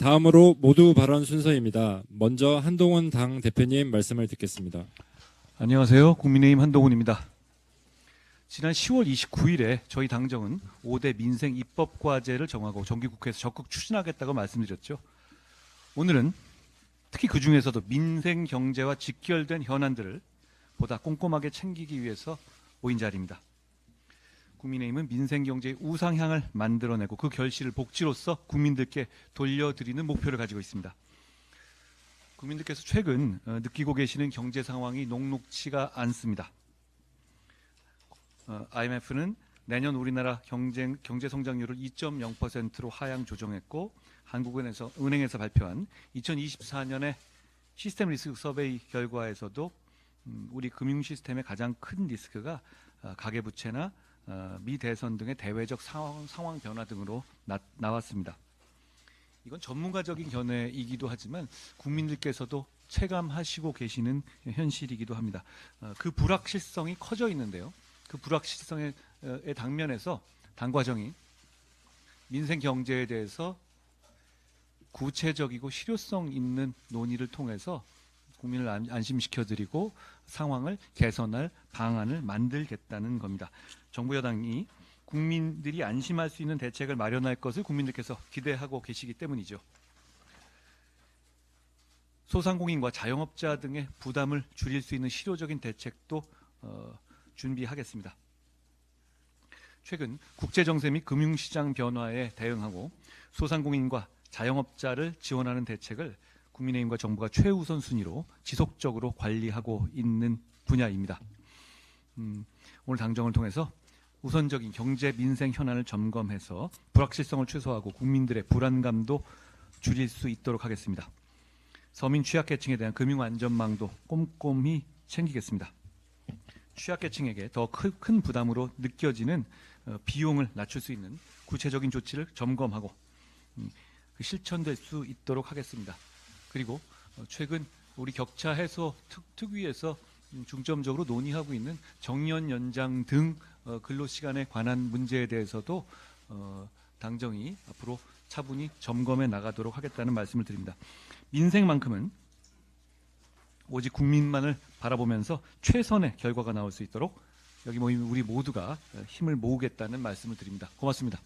다음으로 모두 발언 순서입니다. 먼저 한동훈 당 대표님 말씀을 듣겠습니다. 안녕하세요. 국민의힘 한동훈입니다. 지난 10월 29일에 저희 당정은 5대 민생 입법 과제를 정하고 정기국회에서 적극 추진하겠다고 말씀드렸죠. 오늘은 특히 그 중에서도 민생 경제와 직결된 현안들을 보다 꼼꼼하게 챙기기 위해서 모인 자리입니다. 국민의힘은 민생 경제의 우상향을 만들어내고 그 결실을 복지로서 국민들께 돌려드리는 목표를 가지고 있습니다. 국민들께서 최근 어, 느끼고 계시는 경제 상황이 녹록치가 않습니다. 어, IMF는 내년 우리나라 경쟁, 경제 성장률을 2.0%로 하향 조정했고 한국은행에서 은행에서 발표한 2024년의 시스템 리스크 서베이 결과에서도 음, 우리 금융 시스템의 가장 큰 리스크가 어, 가계부채나 어, 미 대선 등의 대외적 상황, 상황 변화 등으로 나, 나왔습니다. 이건 전문가적인 견해이기도 하지만 국민들께서도 체감하시고 계시는 현실이기도 합니다. 어, 그 불확실성이 커져 있는데요. 그 불확실성의 어, 의 당면에서 당 과정이 민생 경제에 대해서 구체적이고 실효성 있는 논의를 통해서 국민을 안- 안심시켜드리고 상황을 개선할 방안을 만들겠다는 겁니다. 정부 여당이 국민들이 안심할 수 있는 대책을 마련할 것을 국민들께서 기대하고 계시기 때문이죠. 소상공인과 자영업자 등의 부담을 줄일 수 있는 실효적인 대책도 어, 준비하겠습니다. 최근 국제 정세 및 금융시장 변화에 대응하고 소상공인과 자영업자를 지원하는 대책을 국민의힘과 정부가 최우선 순위로 지속적으로 관리하고 있는 분야입니다. 음, 오늘 당정을 통해서 우선적인 경제 민생 현안을 점검해서 불확실성을 최소화하고 국민들의 불안감도 줄일 수 있도록 하겠습니다. 서민 취약계층에 대한 금융 안전망도 꼼꼼히 챙기겠습니다. 취약계층에게 더 큰 부담으로 느껴지는 어, 비용을 낮출 수 있는 구체적인 조치를 점검하고 음, 그 실천될 수 있도록 하겠습니다. 그리고 어, 최근 우리 격차 해소 특, 특위에서 음, 중점적으로 논의하고 있는 정년 연장 등 어, 근로 시간에 관한 문제에 대해서도 어, 당정이 앞으로 차분히 점검해 나가도록 하겠다는 말씀을 드립니다. 민생만큼은 오직 국민만을 바라보면서 최선의 결과가 나올 수 있도록 여기 모인 우리 모두가 어, 힘을 모으겠다는 말씀을 드립니다. 고맙습니다.